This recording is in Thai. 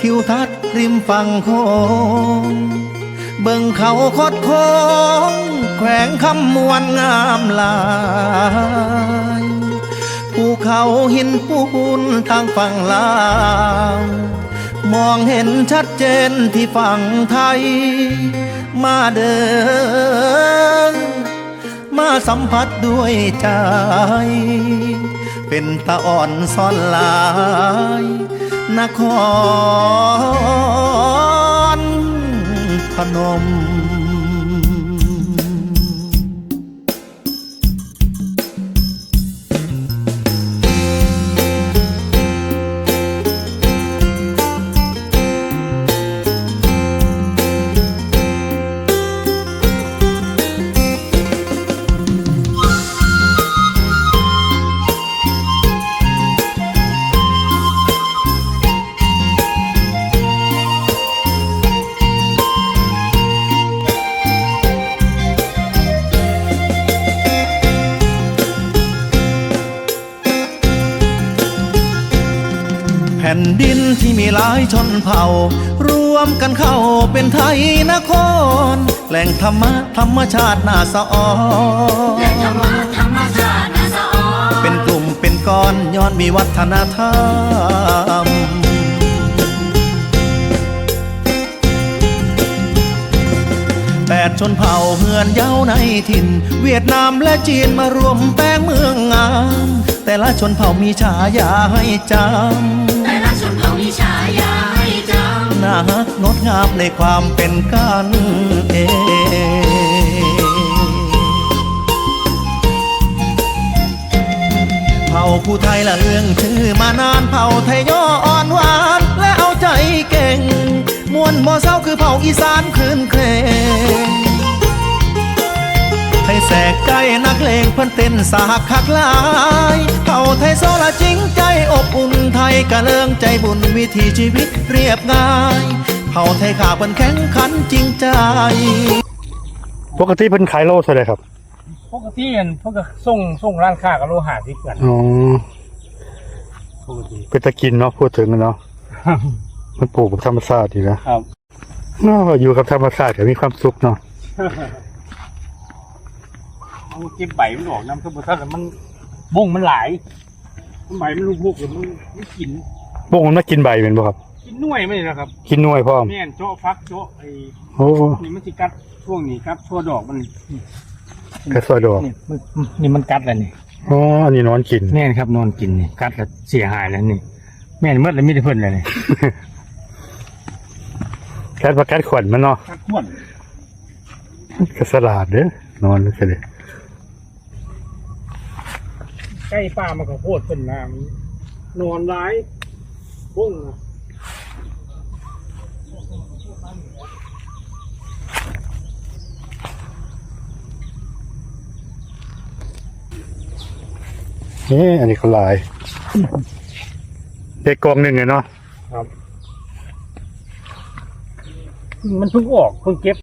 ทิวทัศน์ริมฝั่งโค้งเบิ่งเขาคดโค้งแขวงคำมวนงามหลายภูเขาหินปูนทางฝั่งลาวมองเห็นชัดเจนที่ฝั่งไทย มาเดินมาสัมผัสด้วยใจ เป็นตาอ่อนซ่อนลาย นครพนม ผ่นดินที่มีหลายชนเผ่า รวมกันเข้าเป็นไทยนคร แหล่งธรรมะธรรมชาติน่าสะออนธรรมะธรรมชาติน่าสะออนเป็นกลุ่มเป็นก้อนย้อนมีวัฒนธรรมแปดชนเผ่าเฮือนเย้าในถิ่น เวียดนามและจีนมารวมแป้งเมืองงาม แต่ละชนเผ่ามีฉายาให้จำ น่าฮักงดงามในความเป็นกันเองเผ่าผู้ไทยละเรื่องชื่อมานานเผ่าไทยย่ออ่อนหวาน และเอาใจเก่ง มวนบ่เศร้าคือเผ่าอีสานคืนเครง ไทยแสกใจนักเลงเพิ่นเต้นสาคักหลายเผ่าไทยโซละจริงใจอบอุ่นไทยกะเลิงใจบุญวิถีชีวิตเรียบง่ายเผ่าไทยขาเพิ่นแข็งขันจริงใจ ปกติเพิ่นขายโลเท่าไหร่ครับปกติอันพวกก็ส่งส่งร้านค้ากับโลหะที่เกินอ๋อปกติเป็นตะกินเนาะพูดถึงอะเนาะมันปลูกกับธรรมชาติดีนะครับ เนาะอยู่กับธรรมชาติก็มีความสุขเนาะ เอาเก็บใบมันออกน้ำทุบทัศน์มันบ่งมันหลายมันใบมันลูกบุกเลยมันไม่กินพวกมันมากินใบเป็นบ่ครับ กินหน่วยไม่นะครับ กินหน่วยพร้อมแม่นโจ๊ะฟักโจ๊ะไอ้โอ้นี่มันสิกัดช่วงนี้ครับช่วดอกมันนี่กระสวยดอกนี่มันนี่มันกัดแล้วนี่อ๋ออันนี้นอนกินแม่นครับนอนกินนี่กัดแล้วเสียหายแล้วนี่ แม่นเมื่อแล้วไม่ได้เพิ่นเลยนี่แคทประกัดขวัญมันเนาะกัดขวนกระสลาดเด้อนอนเลยเลย ใกล้ป้ามันก็โคตรเป็นน้ำนอนร้ายบุ้งนะเอ๊ะอันนี้เขาหลายเด็กกองหนึ่งเลยเนาะมันเพิ่งออกเพิ่งเก็บ